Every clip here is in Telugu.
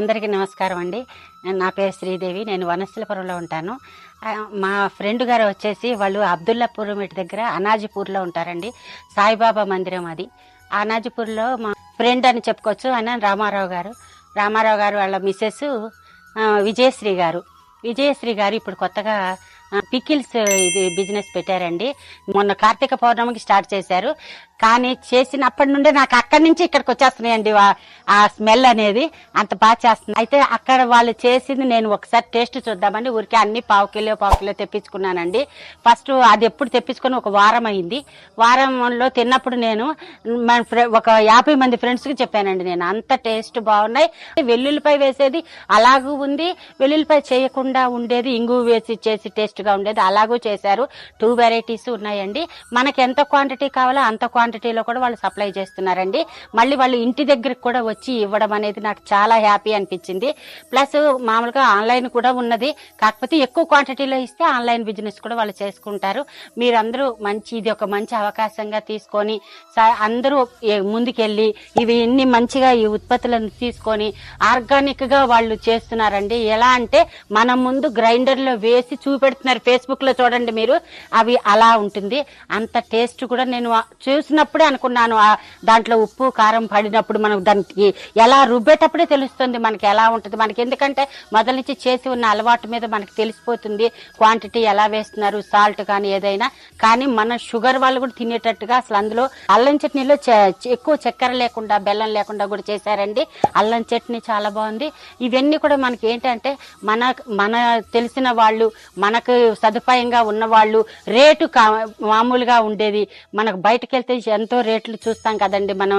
అందరికీ నమస్కారం అండి. నా పేరు శ్రీదేవి నేను వనస్థలపురంలో ఉంటాను. మా ఫ్రెండ్ గారు వచ్చేసి వాళ్ళు అబ్దుల్లాపూర్ ఇటు దగ్గర అనాజిపూర్లో ఉంటారండి. సాయిబాబా మందిరం అది. అనాజీపూర్లో అనాజిపూర్లో మా ఫ్రెండ్ అని చెప్పుకోవచ్చు ఆయన రామారావు గారు. రామారావు గారు వాళ్ళ మిస్సెస్ విజయశ్రీ గారు. విజయశ్రీ గారు ఇప్పుడు కొత్తగా పికిల్స్ ఇది బిజినెస్ పెట్టారండి. మొన్న కార్తీక పౌర్ణమికి స్టార్ట్ చేశారు. కానీ చేసినప్పటి నుండే నాకు అక్కడి నుంచి ఇక్కడికి వచ్చేస్తున్నాయండి ఆ స్మెల్ అనేది. అంత బాగా చేస్తుంది అయితే అక్కడ వాళ్ళు చేసింది నేను ఒకసారి టేస్ట్ చూద్దామని ఊరికే అన్ని పావు కిలో పావు కిలో తెప్పించుకున్నానండి. ఫస్ట్ అది ఎప్పుడు తెప్పించుకొని ఒక వారం అయింది. వారంలో తిన్నప్పుడు నేను మన ఒక యాభై మంది ఫ్రెండ్స్కి చెప్పానండి నేను అంత టేస్ట్ బాగున్నాయి. వెల్లుల్లిపై వేసేది అలాగూ ఉంది. వెల్లుల్లిపై చేయకుండా ఉండేది. ఇంగు వేసి చేసి టేస్ట్ టేస్ట్గా ఉండేది. అలాగూ చేశారు. టూ వెరైటీస్ ఉన్నాయండి. మనకి ఎంత క్వాంటిటీ కావాలో అంత క్వాంటిటీలో కూడా వాళ్ళు సప్లై చేస్తున్నారండి. మళ్ళీ వాళ్ళు ఇంటి దగ్గరికి కూడా వచ్చి ఇవ్వడం అనేది నాకు చాలా హ్యాపీ అనిపించింది. ప్లస్ మామూలుగా ఆన్లైన్ కూడా ఉన్నది. కాకపోతే ఎక్కువ క్వాంటిటీలో ఇస్తే ఆన్లైన్ బిజినెస్ కూడా వాళ్ళు చేసుకుంటారు. మీరందరూ మంచి ఇది ఒక మంచి అవకాశంగా తీసుకొని అందరూ ముందుకెళ్ళి ఇవి ఇన్ని మంచిగా ఈ ఉత్పత్తులను తీసుకొని ఆర్గానిక్గా వాళ్ళు చేస్తున్నారండి. ఎలా అంటే మన ముందు గ్రైండర్లో వేసి చూపెడుతున్నారు ఫేస్బుక్లో చూడండి మీరు. అవి అలా ఉంటుంది. అంత టేస్ట్ కూడా నేను చూసినప్పుడే అనుకున్నాను. దాంట్లో ఉప్పు కారం పడినప్పుడు మనం దానికి ఎలా రుబ్బేటప్పుడే తెలుస్తుంది మనకి ఎలా ఉంటుంది. మనకి ఎందుకంటే మొదల నుంచి చేసి ఉన్న అలవాటు మీద మనకి తెలిసిపోతుంది క్వాంటిటీ ఎలా వేస్తున్నారు సాల్ట్ కానీ ఏదైనా. కానీ మన షుగర్ వాళ్ళు కూడా తినేటట్టుగా అసలు అందులో అల్లం చట్నీలో ఎక్కువ చక్కెర లేకుండా బెల్లం లేకుండా కూడా చేశారండి. అల్లం చట్నీ చాలా బాగుంది. ఇవన్నీ కూడా మనకి ఏంటంటే మన మన తెలిసిన వాళ్ళు మనకు సదుపాయంగా ఉన్నవాళ్ళు రేటు మామూలుగా ఉండేది. మనకు బయటకు వెళ్తే ఎంతో రేట్లు చూస్తాం కదండి మనం.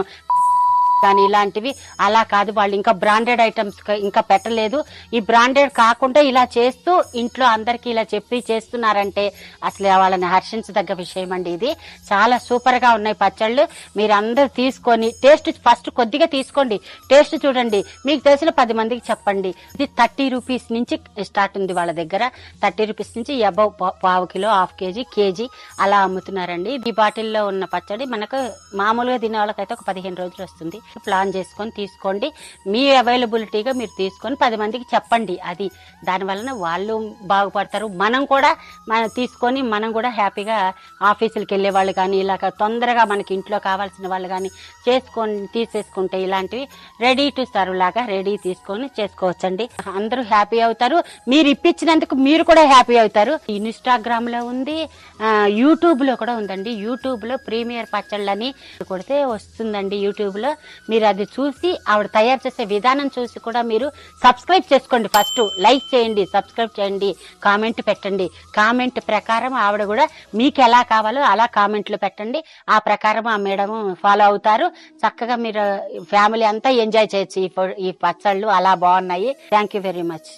కానీ ఇలాంటివి అలా కాదు. వాళ్ళు ఇంకా బ్రాండెడ్ ఐటమ్స్ ఇంకా పెట్టలేదు. ఈ బ్రాండెడ్ కాకుండా ఇలా చేస్తూ ఇంట్లో అందరికి ఇలా చెప్పి చేస్తున్నారంటే అసలు వాళ్ళని హర్షించదగ్గ విషయం అండి ఇది. చాలా సూపర్గా ఉన్నాయి పచ్చళ్ళు. మీరు అందరు తీసుకొని టేస్ట్ ఫస్ట్ కొద్దిగా తీసుకోండి. టేస్ట్ చూడండి. మీకు తెలిసిన పది మందికి చెప్పండి. ఇది థర్టీ రూపీస్ నుంచి స్టార్ట్ ఉంది వాళ్ళ దగ్గర. థర్టీ రూపీస్ నుంచి అబౌవ్ పావు కిలో హాఫ్ కేజీ కేజీ అలా అమ్ముతున్నారండి. ఈ బాటిల్లో ఉన్న పచ్చడి మనకు మామూలుగా తినే వాళ్ళకైతే ఒక పదిహేను రోజులు వస్తుంది. ప్లాన్ చేసుకొని తీసుకోండి. మీ అవైలబిలిటీగా మీరు తీసుకొని పది మందికి చెప్పండి. అది దానివలన వాళ్ళు బాగుపడతారు. మనం కూడా మనం తీసుకొని మనం కూడా హ్యాపీగా ఆఫీసులకు వెళ్ళే వాళ్ళు కానీ ఇలాగ తొందరగా మనకి ఇంట్లో కావాల్సిన వాళ్ళు కానీ చేసుకొని తీసేసుకుంటే ఇలాంటివి రెడీ టు సర్వ్ లాగా రెడీ తీసుకొని చేసుకోవచ్చండి. అందరూ హ్యాపీ అవుతారు. మీరు ఇప్పించినందుకు మీరు కూడా హ్యాపీ అవుతారు. ఇన్స్టాగ్రామ్లో ఉంది యూట్యూబ్లో కూడా ఉందండి. యూట్యూబ్లో ప్రీమియర్ పచ్చళ్ళని కొడితే వస్తుందండి యూట్యూబ్లో. మీరు అది చూసి ఆవిడ తయారు చేసే విధానం చూసి కూడా మీరు సబ్స్క్రైబ్ చేసుకోండి ఫస్ట్. లైక్ చేయండి సబ్స్క్రైబ్ చేయండి కామెంట్ పెట్టండి. కామెంట్ ప్రకారం ఆవిడ కూడా మీకు ఎలా కావాలో అలా కామెంట్లు పెట్టండి. ఆ ప్రకారం ఆ మేడం ఫాలో అవుతారు. చక్కగా మీరు ఫ్యామిలీ అంతా ఎంజాయ్ చేయొచ్చు ఈ ఈ పచ్చళ్ళు. అలా బాగున్నాయి. Thank you very much.